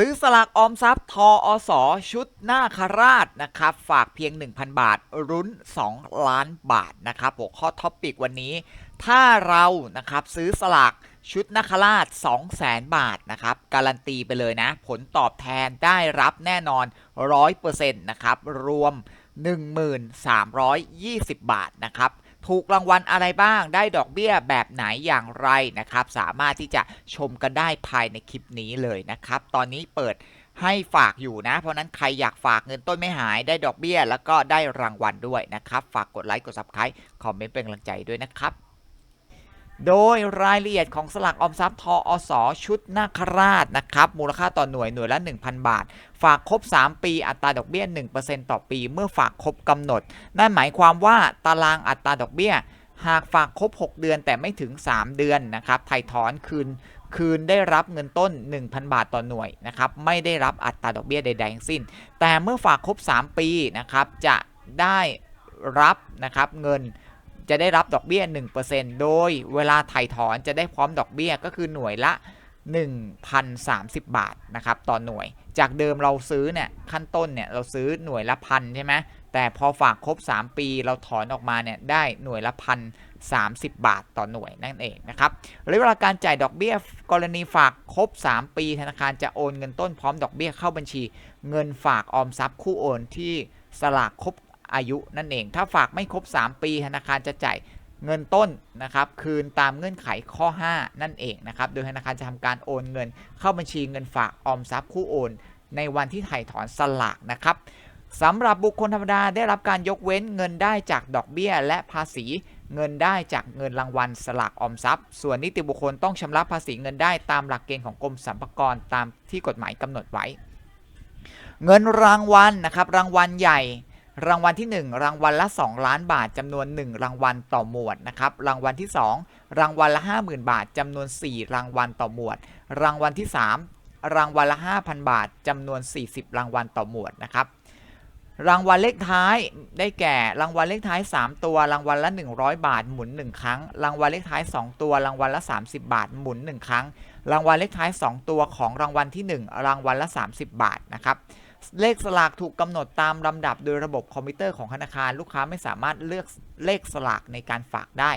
ซื้อสลากออมทรัพย์ทออสชุดหน้าคาราชนะครับ ฝากเพียง 1,000 บาท รุ้น 2 ล้านบาทนะครับหัวข้อท็อปปิกวันนี้ ถ้าเรานะครับซื้อสลากชุดนาคราช 200,000 บาทนะครับการันตีไปเลยนะ ผลตอบแทนได้รับแน่นอน 100%นะครับ รวม 1,320 บาทนะครับ ถูกรางวัลอะไรบ้าง ได้ดอกเบี้ยแบบไหนอย่างไรนะครับ สามารถที่จะชมกันได้ภายในคลิปนี้เลยนะครับ ตอนนี้เปิดให้ฝากอยู่นะ เพราะนั้นใครอยากฝากเงินต้นไม่หายได้ดอกเบี้ย แล้วก็ได้รางวัลด้วยนะครับ ฝากกดไลค์กด subscribe คอมเมนต์เป็นกำลังใจด้วยนะครับ โดยรายละเอียดของสลากออมทรัพย์ทออสชุดนาคราชนะครับ มูลค่าต่อหน่วยหน่วยละ 1,000 บาท ฝากครบ 3 ปีอัตราดอกเบี้ย 1%ต่อปี เมื่อฝากครบกำหนด นั่นหมายความว่าตารางอัตราดอกเบี้ย หากฝากครบ 6 เดือนแต่ไม่ถึง 3 เดือนนะครับไถ่ถอนคืนคืนได้รับเงินต้น 1,000 บาทต่อหน่วยนะครับไม่ได้รับอัตราดอกเบี้ยใดๆทั้งสิ้น แต่เมื่อฝากครบ 3 ปีนะครับจะได้รับนะครับเงิน จะได้รับดอกเบี้ย 1%โดยเวลาไถ่ถอนจะได้พร้อมดอกเบี้ยก็คือหน่วยละ 1,030 บาทนะครับต่อหน่วย จากเดิมเราซื้อเนี่ยขั้นต้นเนี่ยเราซื้อหน่วยละพันใช่ไหมแต่พอฝากครบ 3 ปีเราถอนออกมาเนี่ยได้หน่วยละพัน30 บาทต่อหน่วยนั่นเองนะครับระยะเวลาการจ่ายดอกเบี้ยกรณีฝากครบ 3 ปี ธนาคารจะโอนเงินต้นพร้อมดอกเบี้ยเข้าบัญชี เงินฝากออมทรัพย์คู่โอนที่สลากครบ อายุนั่นเอง ถ้าฝากไม่ครบ 3 ปีธนาคารจะจ่ายเงินต้นนะครับคืนตามเงื่อนไขข้อ 5 นั่นเองนะครับโดยธนาคารจะทำการโอนเงิน เข้าบัญชีเงินฝากออมทรัพย์คู่โอน ในวันที่ถ่ายถอนสลากนะครับสำหรับบุคคลธรรมดาได้รับการยกเว้นเงินได้จากดอกเบี้ย และภาษีเงินได้จากเงินรางวัลสลากออมทรัพย์ ส่วนนิติบุคคลต้องชำระภาษีเงินได้ตามหลักเกณฑ์ของกรมสรรพากรตามที่กฎหมายกำหนดไว้ เงินรางวัลนะครับรางวัลใหญ่ รางวัลที่ 1 รางวัลละ 2 ล้านบาทจำนวน 1 รางวัลต่อหมวดนะครับ รางวัลที่ 2 รางวัลละ 50,000 บาทจำนวน 4 รางวัลต่อหมวด รางวัลที่ 3 รางวัลละ 5,000 บาทจำนวน 40 รางวัลต่อหมวดนะครับรางวัลเลขท้ายได้แก่ รางวัลเลขท้าย 3 ตัว รางวัลละ 100 บาทหมุน 1 ครั้ง รางวัลเลขท้าย 2 ตัว รางวัลละ 30 บาทหมุน 1 ครั้ง รางวัลเลขท้าย 2 ตัวของรางวัลที่ 1 รางวัลละ 30 บาทนะครับ เลขสลากถูกกำหนดตามลำดับโดยระบบคอมพิวเตอร์ของธนาคาร ลูกค้าไม่สามารถเลือกเลขสลากในการฝากได้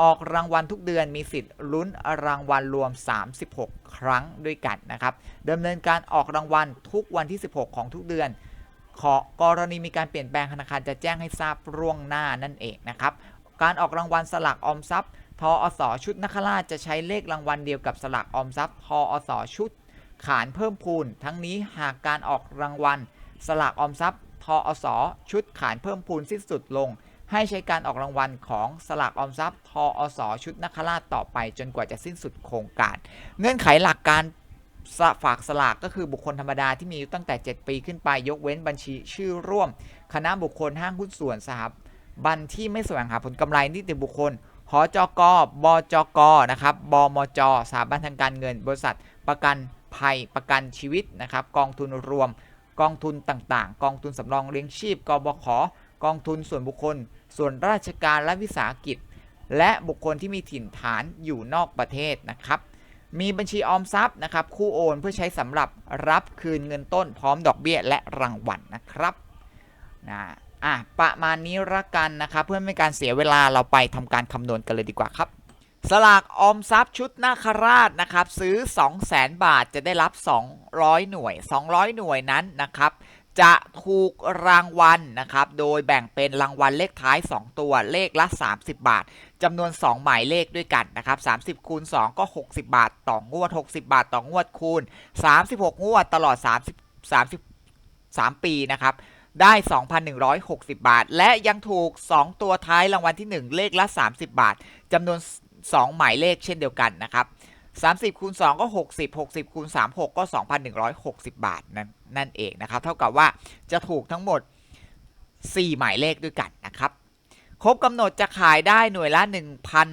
ออกรางวัลทุกเดือนมีสิทธิ์ลุ้นรางวัลรวม 36 ครั้งด้วยกันนะครับดำเนินการออกรางวัลทุกวันที่ 16 ของทุกเดือนขอกรณีมีการเปลี่ยนแปลงธนาคารจะแจ้งให้ทราบร่วงหน้านั่นเองนะครับ การออกรางวัลสลากออมทรัพย์ ทออสชุดนคราชจะใช้เลขรางวัลเดียวกับสลากออมทรัพย์ ทออสชุด ขานเพิ่มพูน ทั้งนี้หากการออกรางวัล สลากออมทรัพย์ทออสชุดขานเพิ่มพูนสิ้นสุดลง ให้ใช้การออกรางวัลของสลากออมทรัพย์ทออสชุดนคราชต่อไปจนกว่าจะสิ้นสุดโครงการ เงื่อนไขหลักการฝากสลากก็คือบุคคลธรรมดาที่มีอายุตั้งแต่ 7 ปีขึ้นไปยกเว้นบัญชีชื่อร่วม คณะบุคคลห้างหุ้นส่วนสถาบันที่ไม่แสวงหาผลกำไรนิติบุคคลหจกบจกนะครับบมจสถาบันทางการเงิน บริษัทประกัน ภัยประกันชีวิตนะครับ กองทุนรวม กองทุนต่างๆ กองทุนสำรองเลี้ยงชีพ กบข กองทุนส่วนบุคคล ส่วนราชการและวิสาหกิจ และบุคคลที่มีถิ่นฐานอยู่นอกประเทศนะครับ มีบัญชีออมทรัพย์นะครับ คู่โอนเพื่อใช้สำหรับรับคืนเงินต้นพร้อมดอกเบี้ยและรางวัลนะครับนะอะประมาณนี้ละกันนะครับ เพื่อไม่การเสียเวลาเราไปทำการคำนวณกันเลยดีกว่าครับ สลากออมทรัพย์ชุดนาคราชนะครับ ซื้อ 200,000บาทจะได้รับ 200 หน่วย 200 หน่วยนั้นนะครับ จะถูกรางวัลนะครับ โดยแบ่งเป็นรางวัลเลขท้าย 2 ตัวเลขละ 30 บาทจำนวน 2 หมายเลขด้วยกันนะครับ 30 คูณ 2 ก็ 60 บาท ต่องวด 60 บาท ต่องวดคูณ 36 งวดตลอด 30 33 ปีนะครับได้ 2,160 บาท และยังถูก 2 ตัวท้ายรางวัลที่ 1 เลขละ 30 บาทจำนวน 2 หมายเลขเช่นเดียวกันนะครับ30คูณ2ก็ 60 60คูณ36 ก็ 2,160 บาทนั่นนั่นเองนะครับ เท่ากับว่าจะถูกทั้งหมด 4 หมายเลขด้วยกันนะครับ ครบกำหนดจะขายได้หน่วยละ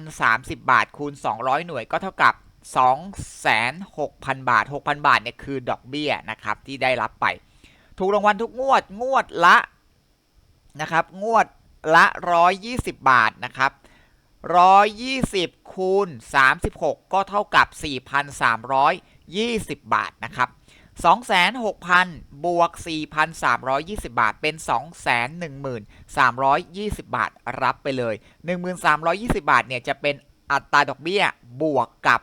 1,030 บาทคูณ 200 หน่วยก็เท่ากับ 2,600 บาท 6,000 บาทเนี่ยคือดอกเบี้ยนะครับที่ได้รับไป ถูกรางวัลทุกงวดงวดละนะครับงวดละ 120 บาทนะครับ 120 คูณ 36 ก็เท่ากับ 4,320 บาทนะครับ 26,000 บวก 4,320 บาท เป็น 213,20 บาท รับไปเลย 1320 บาท เนี่ย จะเป็นอัตราดอกเบี้ย บวกกับ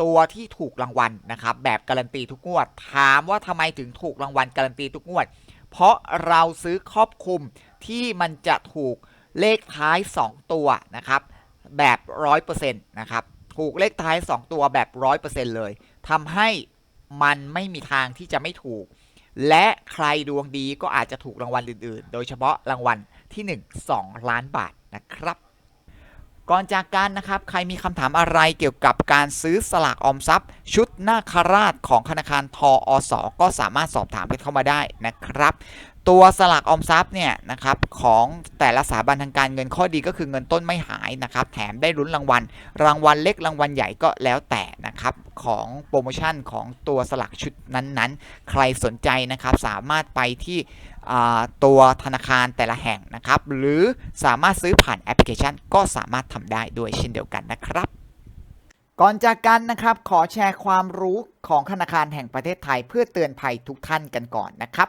ตัวที่ถูกรางวัลนะครับ แบบการันตีทุกงวด ถามว่าทำไมถึงถูกรางวัลการันตีทุกงวด เพราะเราซื้อครอบคลุมที่มันจะถูกเลขท้าย 2 ตัวนะครับ แบบ100%นะครับ ถูกเลขท้าย 2 ตัวแบบ100%เลยทำให้มันไม่มีทางที่จะไม่ถูก และใครดวงดีก็อาจจะถูกรางวัลอื่น ๆ โดยเฉพาะรางวัลที่ 1 2 ล้านบาทนะครับ ก่อนจากกันนะครับ ใครมีคำถามอะไรเกี่ยวกับการซื้อสลากออมทรัพย์ ชุดนาคราชของธนาคารทออสก็สามารถสอบถามกันเข้ามาได้นะครับ ตัวสลากออมทรัพย์เนี่ยนะครับของแต่ละสถาบันทางการเงินข้อดีก็คือเงินต้นไม่หายนะครับแถมได้ลุ้นรางวัล รางวัลเล็กรางวัลใหญ่ก็แล้วแต่นะครับของโปรโมชั่นของตัวสลากชุดนั้นๆ ใครสนใจนะครับสามารถไปที่ตัวธนาคารแต่ละแห่งนะครับหรือสามารถซื้อผ่านแอปพลิเคชัน ก็สามารถทำได้ด้วยเช่นเดียวกันนะครับก่อนจากกันนะครับขอแชร์ความรู้ของธนาคารแห่งประเทศไทยเพื่อเตือนภัยทุกท่านกันก่อนนะครับ